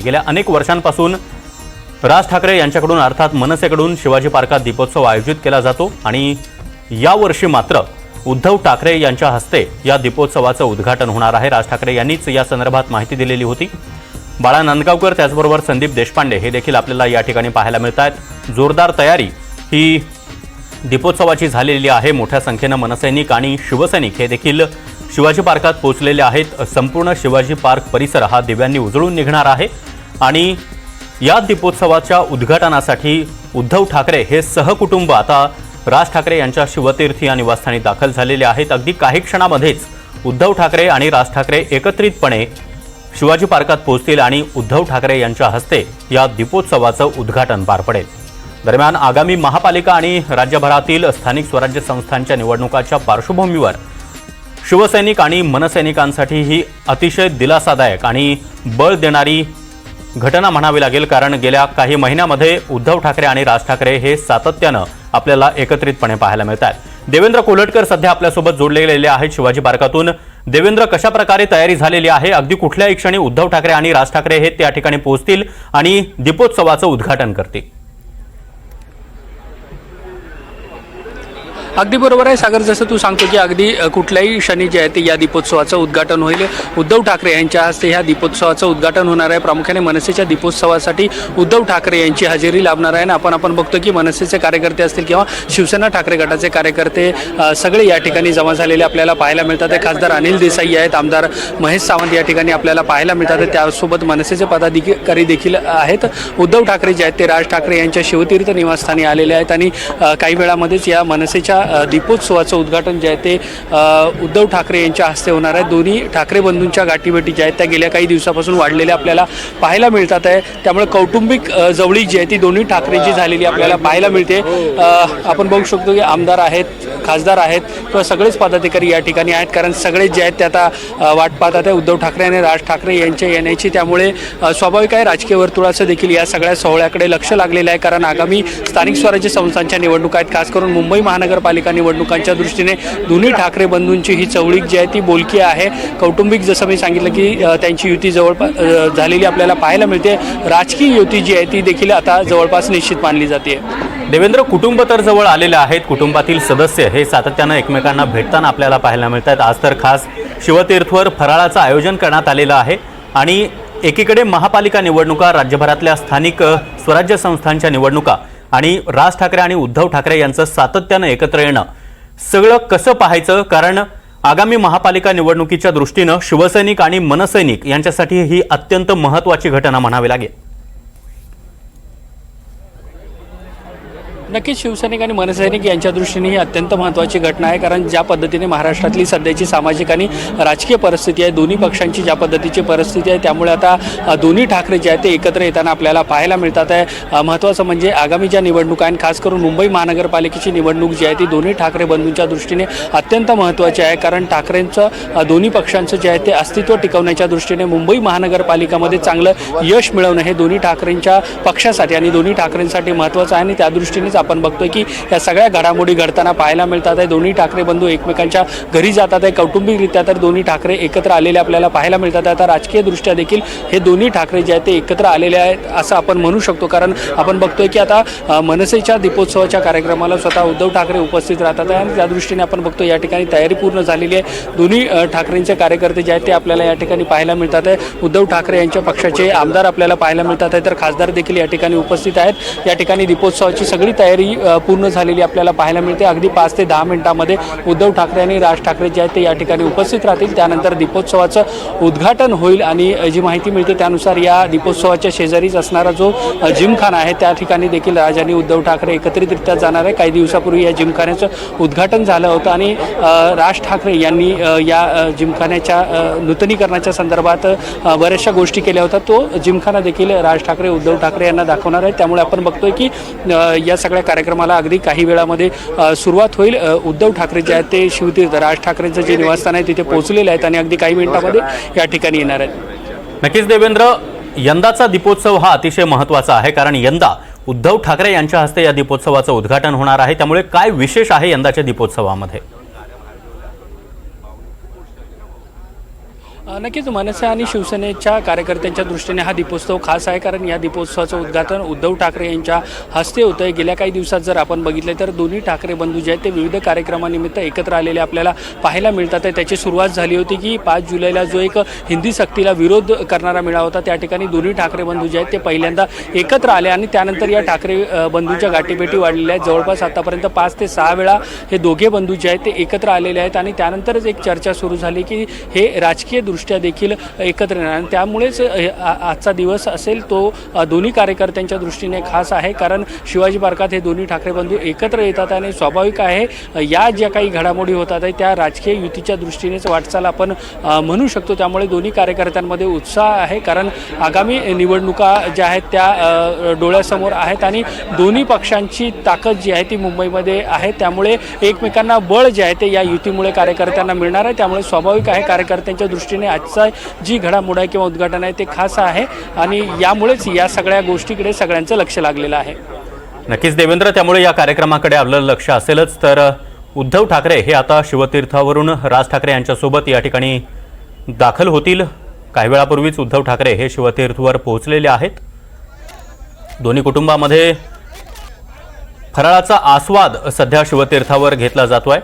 गेल्या अनेक वर्षांपासून राज ठाकरे यांच्याकडून अर्थात मनसेकडून शिवाजी पार्कात दीपोत्सव आयोजित केला जातो आणि यावर्षी मात्र उद्धव ठाकरे यांच्या हस्ते या दीपोत्सवाचं उद्घाटन होणार आहे. राज ठाकरे यांनीच या संदर्भात माहिती दिलेली होती. बाळा नांदगावकर त्याचबरोबर संदीप देशपांडे हे देखील आपल्याला या ठिकाणी पाहायला मिळत आहेत जोरदार तयारी ही दीपोत्सवाची झालेली आहे. मोठ्या संख्येनं मनसैनिक आणि शिवसैनिक हे देखील शिवाजी पार्कात पोहोचलेले आहेत. संपूर्ण शिवाजी पार्क परिसर हा दिव्यांनी उजळून निघणार आहे. आणि या दीपोत्सवाच्या उद्घाटनासाठी उद्धव ठाकरे हे सहकुटुंब आता राज ठाकरे यांच्या शिवतीर्थी या निवासस्थानी दाखल झालेले आहेत. अगदी काही क्षणामध्येच उद्धव ठाकरे आणि राज ठाकरे एकत्रितपणे शिवाजी पार्कात पोहोचतील आणि उद्धव ठाकरे यांच्या हस्ते या दीपोत्सवाचं उद्घाटन पार पडेल. दरम्यान आगामी महापालिका आणि राज्यभरातील स्थानिक स्वराज्य संस्थांच्या निवडणुकाच्या पार्श्वभूमीवर शिवसैनिक आणि मनसैनिकांसाठी ही अतिशय दिलासादायक आणि बळ देणारी घटना म्हणावी लागेल कारण गेल्या काही महिन्यामध्ये उद्धव ठाकरे आणि राज ठाकरे हे सातत्यानं आपल्याला एकत्रितपणे पाहायला मिळतात देवेंद्र कोलटकर सध्या आपल्यासोबत जोडले गेलेले आहेत शिवाजी पार्कातून. देवेंद्र कशा प्रकारे तयारी झालेली आहे? अगदी कुठल्याही क्षणी उद्धव ठाकरे आणि राज ठाकरे हे त्या ठिकाणी पोहोचतील आणि दीपोत्सवाचं उद्घाटन करतील? अगदी बरोबर आहे सागर. जसं तू सांगतो की अगदी कुठल्याही क्षणी जे आहे ते या दीपोत्सवाचं उद्घाटन होईल. उद्धव ठाकरे यांच्या हस्ते ह्या दीपोत्सवाचं उद्घाटन होणार आहे. प्रामुख्याने मनसेच्या दीपोत्सवासाठी उद्धव ठाकरे यांची हजेरी लाभणार आहे. आणि आपण आपण बघतो की मनसेचे कार्यकर्ते असतील किंवा शिवसेना ठाकरे गटाचे कार्यकर्ते सगळे या ठिकाणी जमा झालेले आपल्याला पाहायला मिळतात. खासदार अनिल देसाई आहेत आमदार महेश सावंत या ठिकाणी आपल्याला पाहायला मिळतात. त्यासोबत मनसेचे पदाधिकारी देखील आहेत. उद्धव ठाकरे जे आहेत ते राज ठाकरे यांच्या शिवतीर्थ निवासस्थानी आलेले आहेत. आणि काही वेळामध्येच या मनसेच्या दीपोत्सवाचं उद्घाटन जे आहे ते उद्धव ठाकरे यांच्या हस्ते होणार आहे. दोन्ही ठाकरे बंधूंच्या गाठीभेटी ज्या आहेत त्या गेल्या काही दिवसापासून वाढलेल्या आपल्याला पाहायला मिळतात आहे. त्यामुळे कौटुंबिक जवळीक जी आहे ती दोन्ही ठाकरेंची झालेली आपल्याला पाहायला मिळते. आपण बघू शकतो की आमदार आहेत खासदार आहेत किंवा सगळेच पदाधिकारी या ठिकाणी आहेत. कारण सगळे जे आहेत ते आता वाट पाहतात आहे उद्धव ठाकरे आणि राज ठाकरे यांच्या येण्याची त्यामुळे स्वाभाविक आहे. राजकीय वर्तुळाचं देखील या सगळ्या सोहळ्याकडे लक्ष लागलेलं आहे. कारण आगामी स्थानिक स्वराज्य संस्थांच्या निवडणुका आहेत. खास करून मुंबई महानगरपालिका निवडणुकांच्या दृष्टीने दोन्ही ठाकरे बंधूंची ही चवळीक जी आहे ती बोलकी आहे. कौटुंबिक जसं मी सांगितलं की त्यांची युती जवळपास झालेली आपल्याला पाहायला मिळते. राजकीय युती जी आहे ती देखील आता जवळपास निश्चित मानली जाते. देवेंद्र कुटुंब तर जवळ आलेले आहेत. कुटुंबातील सदस्य हे सातत्यानं एकमेकांना भेटताना आपल्याला पाहायला मिळतात आज तर खास शिवतीर्थवर फराळाचं आयोजन करण्यात आलेलं आहे. आणि एकीकडे महापालिका निवडणुका राज्यभरातल्या स्थानिक स्वराज्य संस्थांच्या निवडणुका आणि राज ठाकरे आणि उद्धव ठाकरे यांचं सातत्यानं एकत्र येणं. सगळं कसं पाहायचं? कारण आगामी महापालिका निवडणुकीच्या दृष्टीनं शिवसैनिक आणि मनसैनिक यांच्यासाठी ही अत्यंत महत्त्वाची घटना म्हणावी लागेल. नक्कीच शिवसैनिक आणि मनसैनिक यांच्या दृष्टीने ही अत्यंत महत्त्वाची घटना आहे कारण ज्या पद्धतीने महाराष्ट्रातली सध्याची सामाजिक आणि राजकीय परिस्थिती आहे दोन्ही पक्षांची ज्या पद्धतीची परिस्थिती आहे त्यामुळे आता दोन्ही ठाकरे जे आहेत ते एकत्र येताना आपल्याला पाहायला मिळतात आहे. महत्त्वाचं म्हणजे आगामी ज्या निवडणुका आहेत खास करून मुंबई महानगरपालिकेची निवडणूक जी आहे ती दोन्ही ठाकरे बंधूंच्या दृष्टीने अत्यंत महत्त्वाची आहे कारण ठाकरेंचं दोन्ही पक्षांचं जे आहे ते अस्तित्व टिकवण्याच्या दृष्टीने मुंबई महानगरपालिकामध्ये चांगलं यश मिळवणं हे दोन्ही ठाकरेंच्या पक्षासाठी आणि दोन्ही ठाकरेंसाठी महत्त्वाचं आहे आणि त्या दृष्टीनेच आपण बघतोय की या सगळ्या घडामोडी घडताना पाहायला मिळतात आहे. दोन्ही ठाकरे बंधू एकमेकांच्या घरी जातात आहे. कौटुंबिकरित्या तर दोन्ही ठाकरे एकत्र आलेले आपल्याला पाहायला मिळतात आहे. आता राजकीयदृष्ट्या देखील हे दोन्ही ठाकरे जे आहेत ते एकत्र आलेले आहेत असं आपण म्हणू शकतो. कारण आपण बघतोय की आता मनसेच्या दीपोत्सवाच्या कार्यक्रमाला स्वतः उद्धव ठाकरे उपस्थित राहतात आहे. आणि त्या दृष्टीने आपण बघतो या ठिकाणी तयारी पूर्ण झालेली आहे. दोन्ही ठाकरेंचे कार्यकर्ते जे आहेत ते आपल्याला या ठिकाणी पाहायला मिळतात आहे. उद्धव ठाकरे यांच्या पक्षाचे आमदार आपल्याला पाहायला मिळतात आहे. तर खासदार देखील या ठिकाणी उपस्थित आहेत. या ठिकाणी दीपोत्सवाची सगळी तयारी तयारी पूर्ण झालेली आपल्याला पाहायला मिळते. अगदी पाच ते दहा मिनिटामध्ये उद्धव ठाकरे आणि राज ठाकरे जे आहेत ते या ठिकाणी उपस्थित राहतील. त्यानंतर दीपोत्सवाचं उद्घाटन होईल आणि जी माहिती मिळते त्यानुसार या दीपोत्सवाच्या शेजारीच असणारा जो जिमखाना आहे त्या ठिकाणी देखील राज आणि उद्धव ठाकरे एकत्रितरित्या जाणार आहे. काही दिवसापूर्वी या जिमखान्याचं उद्घाटन झालं होतं आणि राज ठाकरे यांनी या जिमखान्याच्या नूतनीकरणाच्या संदर्भात बऱ्याचशा गोष्टी केल्या होत्या. तो जिमखाना देखील राज ठाकरे उद्धव ठाकरे यांना दाखवणार आहे. त्यामुळे आपण बघतोय की या सगळ्या कार्यक्रमाला अगदी काही वेळामध्ये सुरुवात होईल. उद्धव ठाकरे जे आहेत ते शिवतीर्थ राज ठाकरेंचं जे निवासस्थान आहे तिथे पोहोचलेले आहेत आणि अगदी काही मिनिटामध्ये या ठिकाणी येणार आहेत. नक्कीच देवेंद्र यंदाचा दीपोत्सव हा अतिशय महत्त्वाचा आहे कारण यंदा उद्धव ठाकरे यांच्या हस्ते या दीपोत्सवाचं उद्घाटन होणार आहे. त्यामुळे काय विशेष आहे यंदाच्या दीपोत्सवामध्ये? नक्कीच मनसे आणि शिवसेनेच्या कार्यकर्त्यांच्या दृष्टीने हा दीपोत्सव खास आहे कारण या दीपोत्सवाचं उद्घाटन उद्धव ठाकरे यांच्या हस्ते होतं आहे गेल्या काही दिवसात जर आपण बघितलं तर दोन्ही ठाकरे बंधू जे आहेत ते विविध कार्यक्रमानिमित्त एकत्र आलेले आपल्याला पाहायला मिळतात आहे. त्याची सुरुवात झाली होती की पाच जुलैला जो एक हिंदी सक्तीला विरोध करणारा मेळावा होता त्या ठिकाणी दोन्ही ठाकरे बंधू जे आहेत ते पहिल्यांदा एकत्र आले आणि त्यानंतर या ठाकरे बंधूच्या बंधूंच्या गाठीभेटी वाढलेल्या आहेत. जवळपास आतापर्यंत पाच ते सहा वेळा हे दोघे बंधू जे आहेत ते एकत्र आलेले आहेत आणि त्यानंतरच एक चर्चा सुरू झाली की हे राजकीय दृष्ट्या देखील एकत्र येणार. आणि त्यामुळेच आजचा दिवस असेल तो दोन्ही कार्यकर्त्यांच्या दृष्टीने खास आहे. कारण शिवाजी पार्कात हे दोन्ही ठाकरे बंधू एकत्र येतात आणि स्वाभाविक आहे या ज्या काही घडामोडी होतात आहे त्या राजकीय युतीच्या दृष्टीनेच वाटचाल आपण म्हणू शकतो. त्यामुळे दोन्ही कार्यकर्त्यांमध्ये उत्साह आहे. कारण आगामी निवडणुका ज्या आहेत त्या डोळ्यासमोर आहेत आणि दोन्ही पक्षांची ताकद जी आहे ती मुंबईमध्ये आहे. त्यामुळे एकमेकांना बळ जे आहे ते या युतीमुळे कार्यकर्त्यांना मिळणार आहे. त्यामुळे स्वाभाविक आहे कार्यकर्त्यांच्या दृष्टीने आजचा जी घडामोड आहे किंवा उद्घाटन आहे ते खास आहे आणि यामुळेच या सगळ्या गोष्टीकडे सगळ्यांचं लक्ष लागलेलं आहे. नक्कीच देवेंद्र त्यामुळे या कार्यक्रमाकडे आपलं लक्ष असेलच तर उद्धव ठाकरे हे आता शिवतीर्थावरून राज ठाकरे यांच्यासोबत या ठिकाणी दाखल होतील. काही वेळापूर्वीच उद्धव ठाकरे हे शिवतीर्थवर पोहोचलेले आहेत. दोन्ही कुटुंबामध्ये फराळाचा आस्वाद सध्या शिवतीर्थावर घेतला जातोय.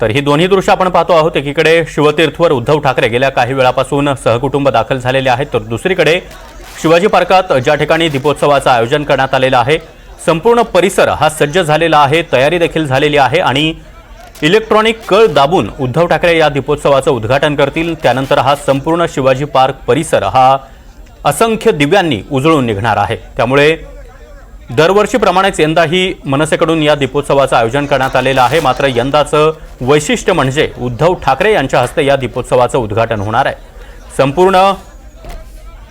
तर ही दोन्ही दृश्य आपण पाहतो आहोत. एकीकडे शिवतीर्थवर उद्धव ठाकरे गेल्या काही वेळापासून सहकुटुंब दाखल झालेले आहेत. तर दुसरीकडे शिवाजी पार्कात ज्या ठिकाणी दीपोत्सवाचं आयोजन करण्यात आलेलं आहे संपूर्ण परिसर हा सज्ज झालेला आहे तयारी देखील झालेली आहे आणि इलेक्ट्रॉनिक कळ दाबून उद्धव ठाकरे या दीपोत्सवाचं उद्घाटन करतील. त्यानंतर हा संपूर्ण शिवाजी पार्क परिसर हा असंख्य दिव्यांनी उजळून निघणार आहे. त्यामुळे दरवर्षीप्रमाणेच यंदाही मनसेकडून या दीपोत्सवाचं आयोजन करण्यात आलेलं आहे. मात्र यंदाचं वैशिष्ट्य म्हणजे उद्धव ठाकरे यांच्या हस्ते या दीपोत्सवाचं उद्घाटन होणार आहे. संपूर्ण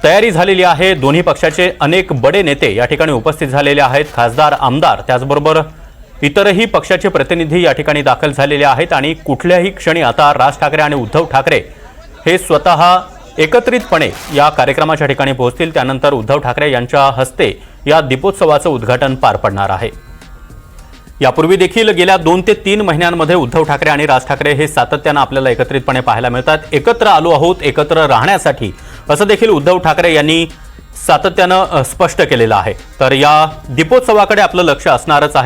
तयारी झालेली आहे. दोन्ही पक्षाचे अनेक बडे नेते या ठिकाणी उपस्थित झालेले आहेत. खासदार आमदार त्याचबरोबर इतरही पक्षाचे प्रतिनिधी या ठिकाणी दाखल झालेले आहेत. आणि कुठल्याही क्षणी आता राज ठाकरे आणि उद्धव ठाकरे हे स्वतः एकत्रितपणे या कार्यक्रमाच्या ठिकाणी पोहोचतील. त्यानंतर उद्धव ठाकरे यांच्या हस्ते या दीपोत्सवाचं उद्घाटन पार पडणार आहे. यापूर्वी देखील गेल्या दोन ते तीन महिन्यांमध्ये उद्धव ठाकरे आणि राज ठाकरे हे सातत्यानं आपल्याला एकत्रितपणे पाहायला मिळतात. एकत्र आलो आहोत एकत्र राहण्यासाठी असं देखील उद्धव ठाकरे यांनी सातत्यानं स्पष्ट केलेलं आहे. तर या दीपोत्सवाकडे आपलं लक्ष असणारच आहे.